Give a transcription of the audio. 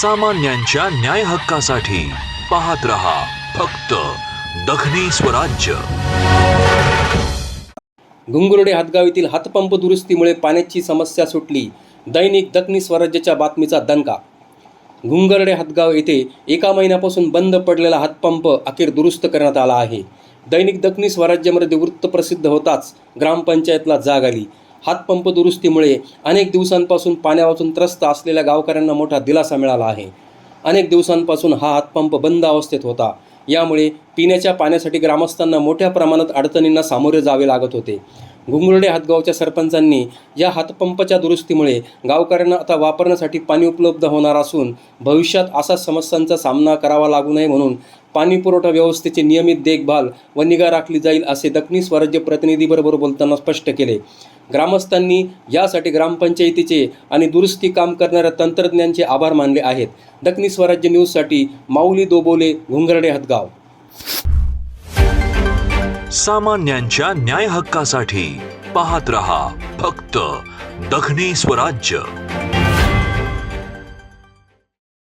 सामान्यांच्या न्याय हक्कासाठी पाहत रहा फक्त दखनी स्वराज्य. घुंगुर्डे हातगाव येथील हातपंप दुरुस्तीमुळे पाण्याची समस्या सुटली. दैनिक दखनी स्वराज्याच्या बातमीचा दणका. घुंगर्डे हातगाव येथे एका महिन्यापासून बंद पडलेला हातपंप अखेर दुरुस्त करण्यात आला आहे. दैनिक दखनी स्वराज्यामध्ये वृत्त प्रसिद्ध होताच ग्रामपंचायतला जाग आली. हातपंप दुरुस्तीमुळे अनेक दिवसांपासून पाण्यापासून त्रस्त असलेल्या गावकऱ्यांना मोठा दिलासा मिळाला आहे. अनेक दिवसांपासून हा हातपंप बंद अवस्थेत होता. यामुळे पिण्याच्या पाण्यासाठी ग्रामस्थांना मोठ्या प्रमाणात अडचणींना सामोरे जावे लागत होते. घुंगुर्डे हातगावच्या सरपंचांनी या हातपंपच्या दुरुस्तीमुळे गावकऱ्यांना आता वापरण्यासाठी पाणी उपलब्ध होणार असून भविष्यात असा समस्यांचा सामना करावा लागू नये म्हणून पाणी पुरवठा व्यवस्थेची नियमित देखभाल व निगा राखली जाईल असे दखनी स्वराज्य प्रतिनिधीबरोबर बोलताना स्पष्ट केले. ग्रामस्थांनी यासाठी ग्रामपंचायतीचे आणि दुरुस्ती काम करणाऱ्या तंत्रज्ञांचे आभार मानले आहेत. दखनी स्वराज्य न्यूजसाठी माऊली दोबोले घुंगरडे हदगाव. सामान्यांच्या न्याय हक्कासाठी पाहत रहा फक्त दखनी स्वराज्य.